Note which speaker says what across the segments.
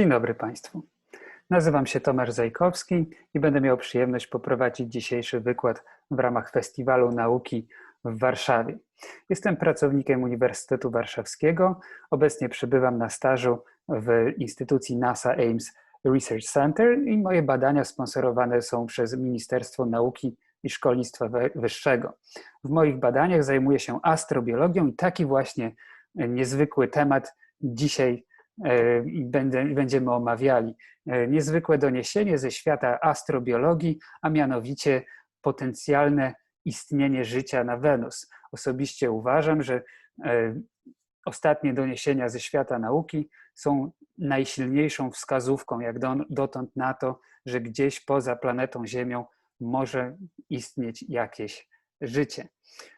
Speaker 1: Dzień dobry Państwu. Nazywam się Tomasz Zajkowski i będę miał przyjemność poprowadzić dzisiejszy wykład w ramach Festiwalu Nauki w Warszawie. Jestem pracownikiem Uniwersytetu Warszawskiego. Obecnie przebywam na stażu w instytucji NASA Ames Research Center i moje badania sponsorowane są przez Ministerstwo Nauki i Szkolnictwa Wyższego. W moich badaniach zajmuję się astrobiologią i taki właśnie niezwykły temat dzisiaj będziemy omawiali. E, niezwykłe doniesienie ze świata astrobiologii, a mianowicie potencjalne istnienie życia na Wenus. Osobiście uważam, że e, ostatnie doniesienia ze świata nauki są najsilniejszą wskazówką, jak dotąd na to, że gdzieś poza planetą Ziemią może istnieć jakieś życie.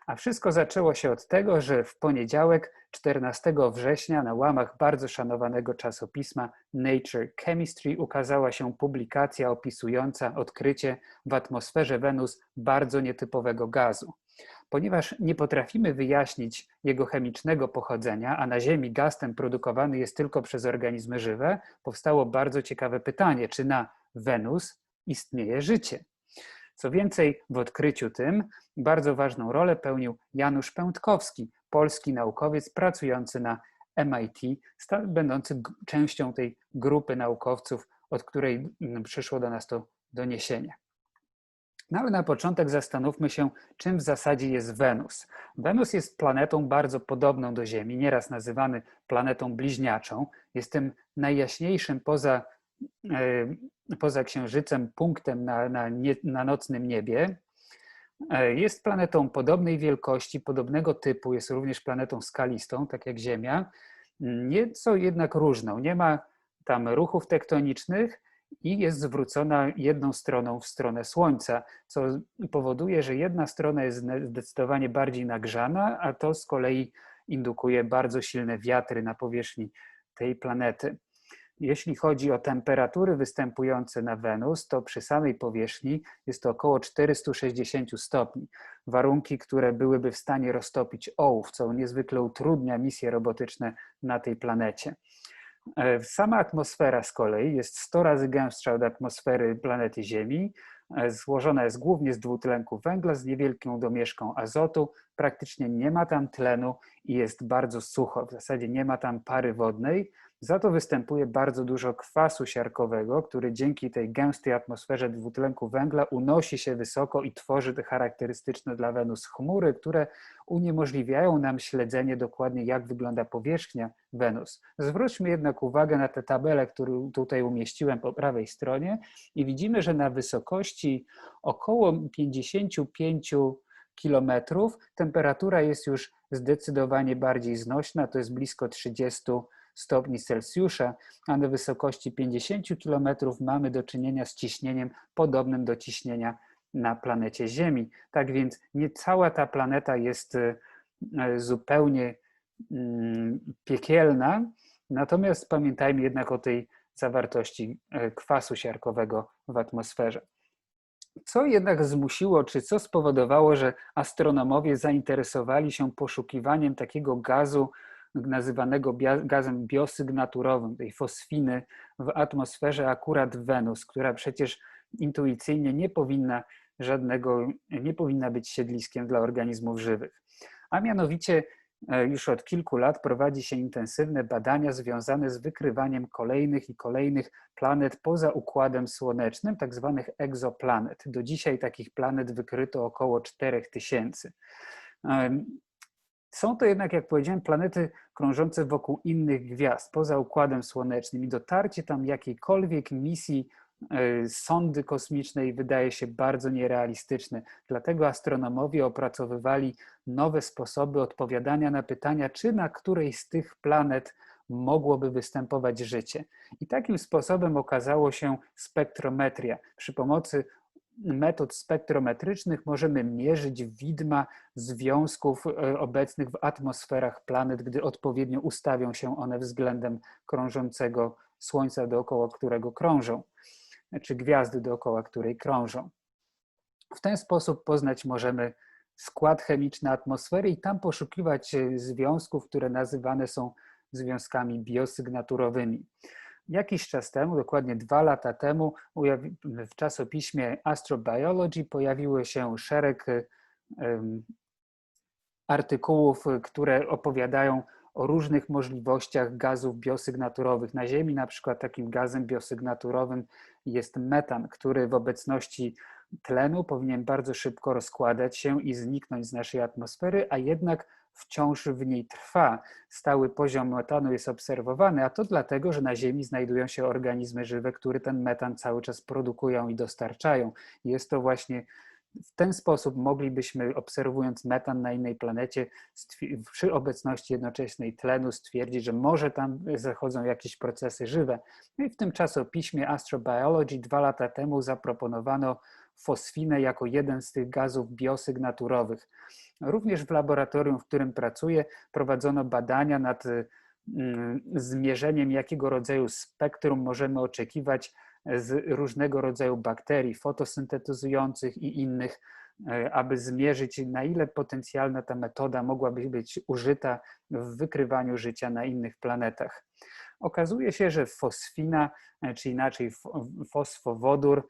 Speaker 1: A wszystko zaczęło się od tego, że w poniedziałek, 14 września, na łamach bardzo szanowanego czasopisma Nature Chemistry ukazała się publikacja opisująca odkrycie w atmosferze Wenus bardzo nietypowego gazu. Ponieważ nie potrafimy wyjaśnić jego chemicznego pochodzenia, a na Ziemi gaz ten produkowany jest tylko przez organizmy żywe, powstało bardzo ciekawe pytanie, czy na Wenus istnieje życie. Co więcej, w odkryciu tym bardzo ważną rolę pełnił Janusz Pętkowski, polski naukowiec pracujący na MIT, będący częścią tej grupy naukowców, od której mm, przyszło do nas to doniesienie. No ale na początek zastanówmy się, czym w zasadzie jest Wenus. Wenus jest planetą bardzo podobną do Ziemi, nieraz nazywany planetą bliźniaczą. Jest tym najjaśniejszym poza poza Księżycem punktem na, na, nie, na nocnym niebie. E, jest planetą podobnej wielkości, podobnego typu, jest również planetą skalistą, tak jak Ziemia, nieco jednak różną. Nie ma tam ruchów tektonicznych i jest zwrócona jedną stroną w stronę Słońca, co powoduje, że jedna strona jest zdecydowanie bardziej nagrzana, a to z kolei indukuje bardzo silne wiatry na powierzchni tej planety. Jeśli chodzi o temperatury występujące na Wenus, to przy samej powierzchni jest to około 460 stopni. Warunki, które byłyby w stanie roztopić ołów, co niezwykle utrudnia misje robotyczne na tej planecie. E, sama atmosfera z kolei jest 100 razy gęstsza od atmosfery planety Ziemi. E, złożona jest głównie z dwutlenku węgla z niewielką domieszką azotu. Praktycznie nie ma tam tlenu i jest bardzo sucho. W zasadzie nie ma tam pary wodnej za to występuje bardzo dużo kwasu siarkowego, który dzięki tej gęstej atmosferze dwutlenku węgla unosi się wysoko i tworzy te charakterystyczne dla Wenus chmury, które uniemożliwiają nam śledzenie dokładnie, jak wygląda powierzchnia Wenus. Zwróćmy jednak uwagę na tę tabelę, którą tutaj umieściłem po prawej stronie i widzimy, że na wysokości około 55 kilometrów temperatura jest już zdecydowanie bardziej znośna, to jest blisko 30 stopni Celsjusza, a na wysokości 50 km mamy do czynienia z ciśnieniem podobnym do ciśnienia na planecie Ziemi. Tak więc nie cała ta planeta jest e, zupełnie mm, piekielna, natomiast pamiętajmy jednak o tej zawartości e, kwasu siarkowego w atmosferze. Co jednak zmusiło, czy co spowodowało, że astronomowie zainteresowali się poszukiwaniem takiego gazu, nazywanego gazem biosygnaturowym, tej fosfiny w atmosferze akurat Wenus, która przecież intuicyjnie nie powinna żadnego, nie powinna być siedliskiem dla organizmów żywych. A mianowicie e, już od kilku lat prowadzi się intensywne badania związane z wykrywaniem kolejnych i kolejnych planet poza Układem Słonecznym, tak zwanych egzoplanet. Do dzisiaj takich planet wykryto około 4000. Są to jednak, jak powiedziałem, planety krążące wokół innych gwiazd, poza Układem Słonecznym i dotarcie tam jakiejkolwiek misji e, sondy kosmicznej wydaje się bardzo nierealistyczne. Dlatego astronomowie opracowywali nowe sposoby odpowiadania na pytania, czy na której z tych planet mogłoby występować życie. I takim sposobem okazało się spektrometria. Przy pomocy metod spektrometrycznych możemy mierzyć widma związków e, obecnych w atmosferach planet, gdy odpowiednio ustawią się one względem krążącego Słońca, dookoła którego krążą, czy gwiazdy, dookoła której krążą. W ten sposób poznać możemy skład chemiczny atmosfery i tam poszukiwać e, związków, które nazywane są związkami biosygnaturowymi. Jakiś czas temu, dokładnie dwa lata temu, w czasopiśmie Astrobiology pojawiły się szereg artykułów, które opowiadają o różnych możliwościach gazów biosygnaturowych. Na Ziemi na przykład takim gazem biosygnaturowym jest metan, który w obecności tlenu powinien bardzo szybko rozkładać się i zniknąć z naszej atmosfery, a jednak wciąż w niej trwa. Stały poziom metanu jest obserwowany, a to dlatego, że na Ziemi znajdują się organizmy żywe, które ten metan cały czas produkują i dostarczają. Jest to właśnie w ten sposób moglibyśmy, obserwując metan na innej planecie, przy obecności jednoczesnej tlenu, stwierdzić, że może tam zachodzą jakieś procesy żywe. No i w tym czasopiśmie Astrobiology dwa lata temu zaproponowano fosfinę jako jeden z tych gazów biosygnaturowych. Również w laboratorium, w którym pracuję, prowadzono badania nad mm, zmierzeniem, jakiego rodzaju spektrum możemy oczekiwać z różnego rodzaju bakterii fotosyntetyzujących i innych, e, aby zmierzyć, na ile potencjalna ta metoda mogłaby być użyta w wykrywaniu życia na innych planetach. Okazuje się, że fosfina, e, czy inaczej fosfowodór,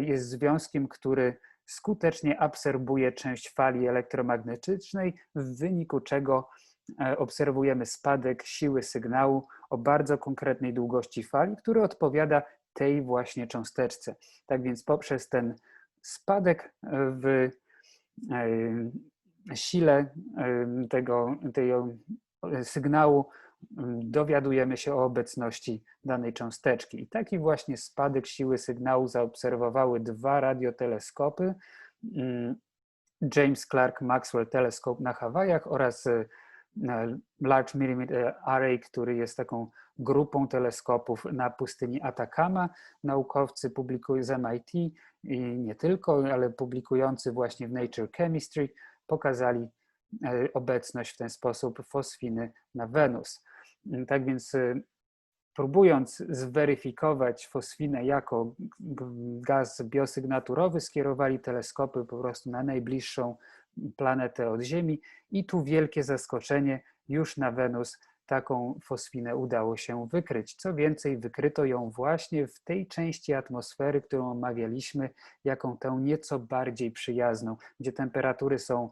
Speaker 1: jest związkiem, który skutecznie absorbuje część fali elektromagnetycznej, w wyniku czego obserwujemy spadek siły sygnału o bardzo konkretnej długości fali, który odpowiada tej właśnie cząsteczce. Tak więc poprzez ten spadek w e, sile e, tego, tego sygnału dowiadujemy się o obecności danej cząsteczki. I taki właśnie spadek siły sygnału zaobserwowały dwa radioteleskopy. Mm, James Clark Maxwell Telescope na Hawajach oraz e, Large Millimeter Array, który jest taką grupą teleskopów na pustyni Atacama. Naukowcy publikują z MIT i nie tylko, ale publikujący właśnie w Nature Chemistry pokazali e, obecność w ten sposób fosfiny na Wenus. Tak więc e, próbując zweryfikować fosfinę jako gaz biosygnaturowy, skierowali teleskopy po prostu na najbliższą planetę od Ziemi i tu wielkie zaskoczenie, już na Wenus taką fosfinę udało się wykryć. Co więcej, wykryto ją właśnie w tej części atmosfery, którą omawialiśmy, jaką tę nieco bardziej przyjazną, gdzie temperatury są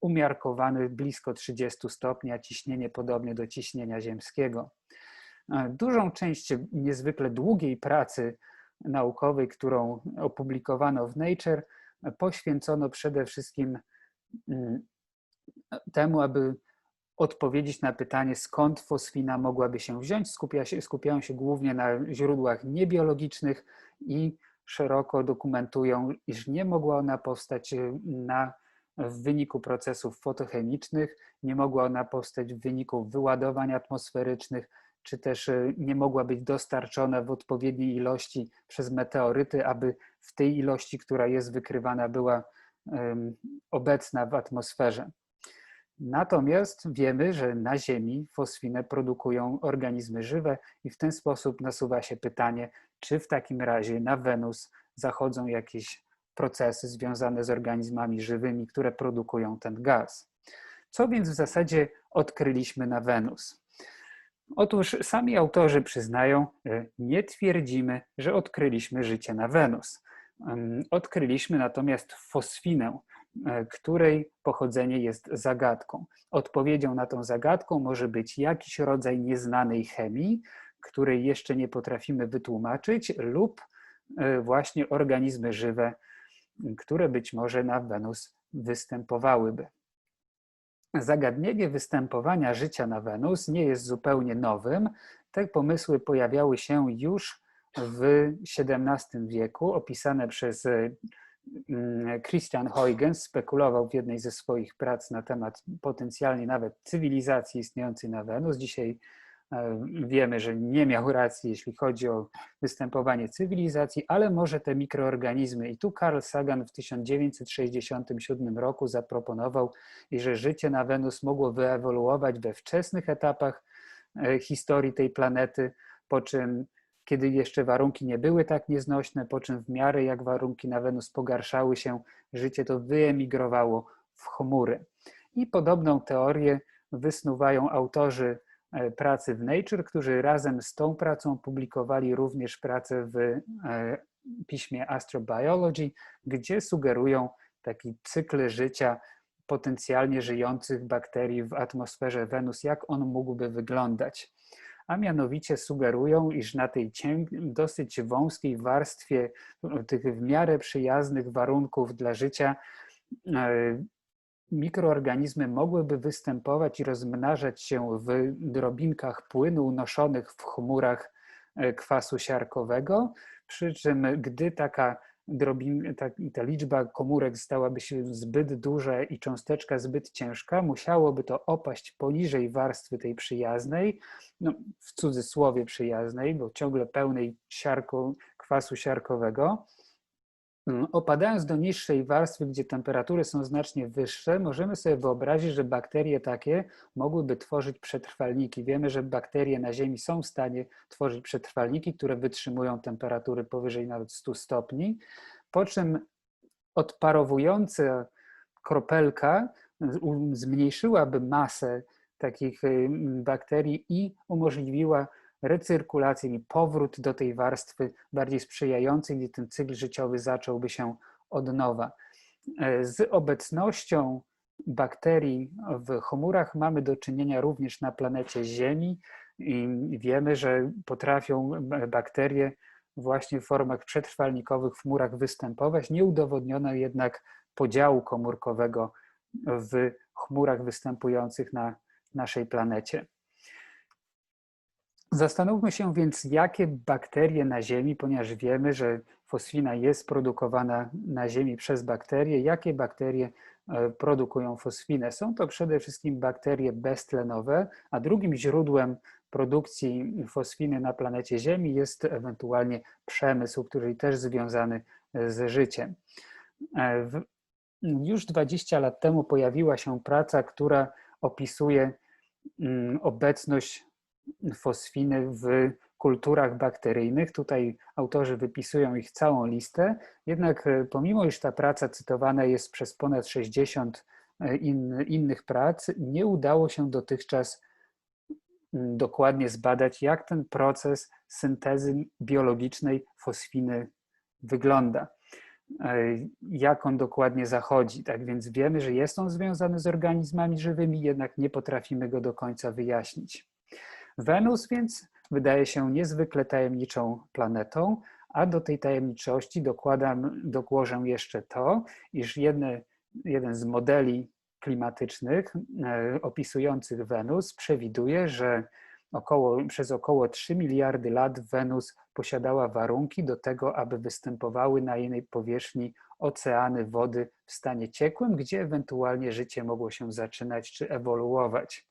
Speaker 1: umiarkowane blisko 30 stopni, a ciśnienie podobnie do ciśnienia ziemskiego. Dużą część niezwykle długiej pracy naukowej, którą opublikowano w Nature, poświęcono przede wszystkim mm, temu, aby odpowiedzieć na pytanie, skąd fosfina mogłaby się wziąć. Skupia się, skupiają się głównie na źródłach niebiologicznych i szeroko dokumentują, iż nie mogła ona powstać y, na, w wyniku procesów fotochemicznych, nie mogła ona powstać w wyniku wyładowań atmosferycznych, czy też y, nie mogła być dostarczona w odpowiedniej ilości przez meteoryty, aby w tej ilości, która jest wykrywana, była obecna w atmosferze. Natomiast wiemy, że na Ziemi fosfinę produkują organizmy żywe i w ten sposób nasuwa się pytanie, czy w takim razie na Wenus zachodzą jakieś procesy związane z organizmami żywymi, które produkują ten gaz. Co więc w zasadzie odkryliśmy na Wenus? Otóż sami autorzy przyznają, nie twierdzimy, że odkryliśmy życie na Wenus. Odkryliśmy natomiast fosfinę, E, której pochodzenie jest zagadką. Odpowiedzią na tą zagadką może być jakiś rodzaj nieznanej chemii, której jeszcze nie potrafimy wytłumaczyć, lub e, właśnie organizmy żywe, które być może na Wenus występowałyby. Zagadnienie występowania życia na Wenus nie jest zupełnie nowym. Te pomysły pojawiały się już w XVII wieku, opisane przez Mm, Christian Huygens spekulował w jednej ze swoich prac na temat potencjalnie nawet cywilizacji istniejącej na Wenus. Dzisiaj wiemy, że nie miał racji, jeśli chodzi o występowanie cywilizacji, ale może te mikroorganizmy. I tu Carl Sagan w 1967 roku zaproponował, że życie na Wenus mogło wyewoluować we wczesnych etapach e, historii tej planety, po czym kiedy jeszcze warunki nie były tak nieznośne, po czym w miarę jak warunki na Wenus pogarszały się, życie to wyemigrowało w chmury. I podobną teorię wysnuwają autorzy pracy w Nature, którzy razem z tą pracą publikowali również pracę w piśmie Astrobiology, gdzie sugerują taki cykl życia potencjalnie żyjących bakterii w atmosferze Wenus, jak on mógłby wyglądać. A mianowicie sugerują, iż na tej dosyć wąskiej warstwie tych w miarę przyjaznych warunków dla życia e, mikroorganizmy mogłyby występować i rozmnażać się w drobinkach płynu unoszonych w chmurach e, kwasu siarkowego, przy czym gdy taka drobin, ta, ta liczba komórek stałaby się zbyt duża i cząsteczka zbyt ciężka, musiałoby to opaść poniżej warstwy tej przyjaznej, no, w cudzysłowie przyjaznej, bo ciągle pełnej siarką, kwasu siarkowego, opadając do niższej warstwy, gdzie temperatury są znacznie wyższe, możemy sobie wyobrazić, że bakterie takie mogłyby tworzyć przetrwalniki. Wiemy, że bakterie na Ziemi są w stanie tworzyć przetrwalniki, które wytrzymują temperatury powyżej nawet 100 stopni, po czym odparowująca kropelka zmniejszyłaby masę takich y, bakterii i umożliwiła recyrkulację i powrót do tej warstwy bardziej sprzyjającej, gdzie ten cykl życiowy zacząłby się od nowa. E, z obecnością bakterii w chmurach mamy do czynienia również na planecie Ziemi i wiemy, że potrafią bakterie właśnie w formach przetrwalnikowych w chmurach występować. Nie udowodniono jednak podziału komórkowego w chmurach występujących na naszej planecie. Zastanówmy się więc, jakie bakterie na Ziemi, ponieważ wiemy, że fosfina jest produkowana na Ziemi przez bakterie, jakie bakterie e, produkują fosfinę. Są to przede wszystkim bakterie beztlenowe, a drugim źródłem produkcji fosfiny na planecie Ziemi jest ewentualnie przemysł, który też związany z życiem. E, już 20 lat temu pojawiła się praca, która opisuje mm, obecność fosfiny w kulturach bakteryjnych. Tutaj autorzy wypisują ich całą listę, jednak e, pomimo iż ta praca cytowana jest przez ponad 60 e, in, innych prac, nie udało się dotychczas dokładnie zbadać, jak ten proces syntezy biologicznej fosfiny wygląda, e, jak on dokładnie zachodzi. Tak więc wiemy, że jest on związany z organizmami żywymi, jednak nie potrafimy go do końca wyjaśnić. Wenus więc wydaje się niezwykle tajemniczą planetą, a do tej tajemniczości dokładam, dokłożę jeszcze to, iż jedne, jeden z modeli klimatycznych e, opisujących Wenus przewiduje, że około, przez około 3 miliardy lat Wenus posiadała warunki do tego, aby występowały na jej powierzchni oceany, wody w stanie ciekłym, gdzie ewentualnie życie mogło się zaczynać czy ewoluować.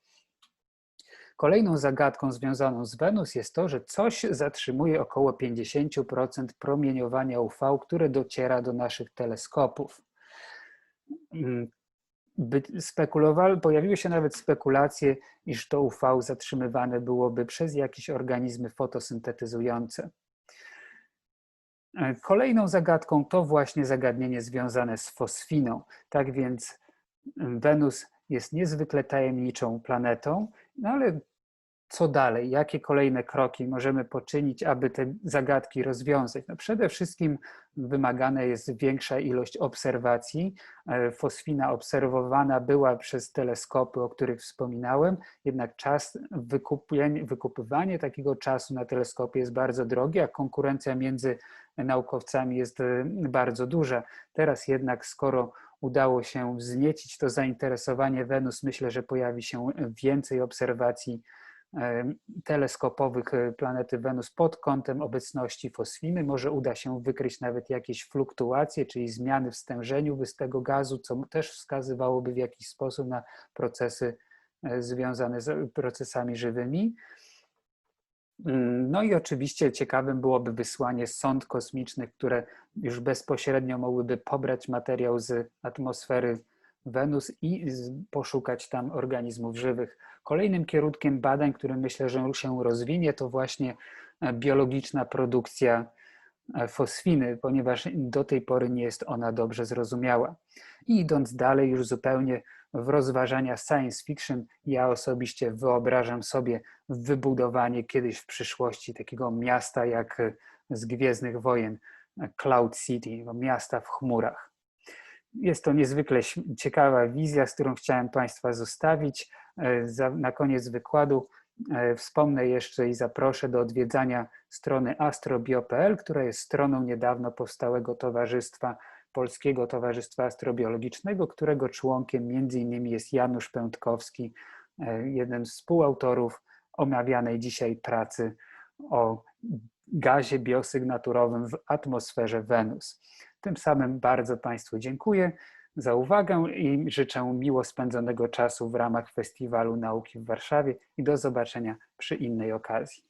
Speaker 1: Kolejną zagadką związaną z Wenus jest to, że coś zatrzymuje około 50% promieniowania UV, które dociera do naszych teleskopów. Mm, spekulowali, pojawiły się nawet spekulacje, iż to UV zatrzymywane byłoby przez jakieś organizmy fotosyntetyzujące. E, kolejną zagadką to właśnie zagadnienie związane z fosfiną. Tak więc mm, Wenus jest niezwykle tajemniczą planetą, no ale co dalej, jakie kolejne kroki możemy poczynić, aby te zagadki rozwiązać. No przede wszystkim wymagana jest większa ilość obserwacji. E, fosfina obserwowana była przez teleskopy, o których wspominałem, jednak czas wykupywanie takiego czasu na teleskopie jest bardzo drogi, a konkurencja między naukowcami jest e, bardzo duża. Teraz jednak, skoro udało się wzniecić to zainteresowanie Wenus, myślę, że pojawi się więcej obserwacji teleskopowych e, planety Wenus pod kątem obecności fosfiny. Może uda się wykryć nawet jakieś fluktuacje, czyli zmiany w stężeniu tego gazu, co też wskazywałoby w jakiś sposób na procesy e, związane z procesami żywymi. Mm, no i oczywiście ciekawym byłoby wysłanie sond kosmicznych, które już bezpośrednio mogłyby pobrać materiał z atmosfery Wenus i poszukać tam organizmów żywych. Kolejnym kierunkiem badań, który myślę, że się rozwinie, to właśnie e, biologiczna produkcja e, fosfiny, ponieważ do tej pory nie jest ona dobrze zrozumiała. I idąc dalej, już zupełnie w rozważania science fiction. Ja osobiście wyobrażam sobie wybudowanie kiedyś w przyszłości takiego miasta jak z Gwiezdnych Wojen, Cloud City, miasta w chmurach. Jest to niezwykle ciekawa wizja, z którą chciałem Państwa zostawić. Na koniec wykładu wspomnę jeszcze i zaproszę do odwiedzania strony astrobio.pl, która jest stroną niedawno powstałego towarzystwa Polskiego Towarzystwa Astrobiologicznego, którego członkiem między innymi jest Janusz Pętkowski, jeden z współautorów omawianej dzisiaj pracy o gazie biosygnaturowym w atmosferze Wenus. Tym samym bardzo Państwu dziękuję za uwagę i życzę miło spędzonego czasu w ramach Festiwalu Nauki w Warszawie i do zobaczenia przy innej okazji.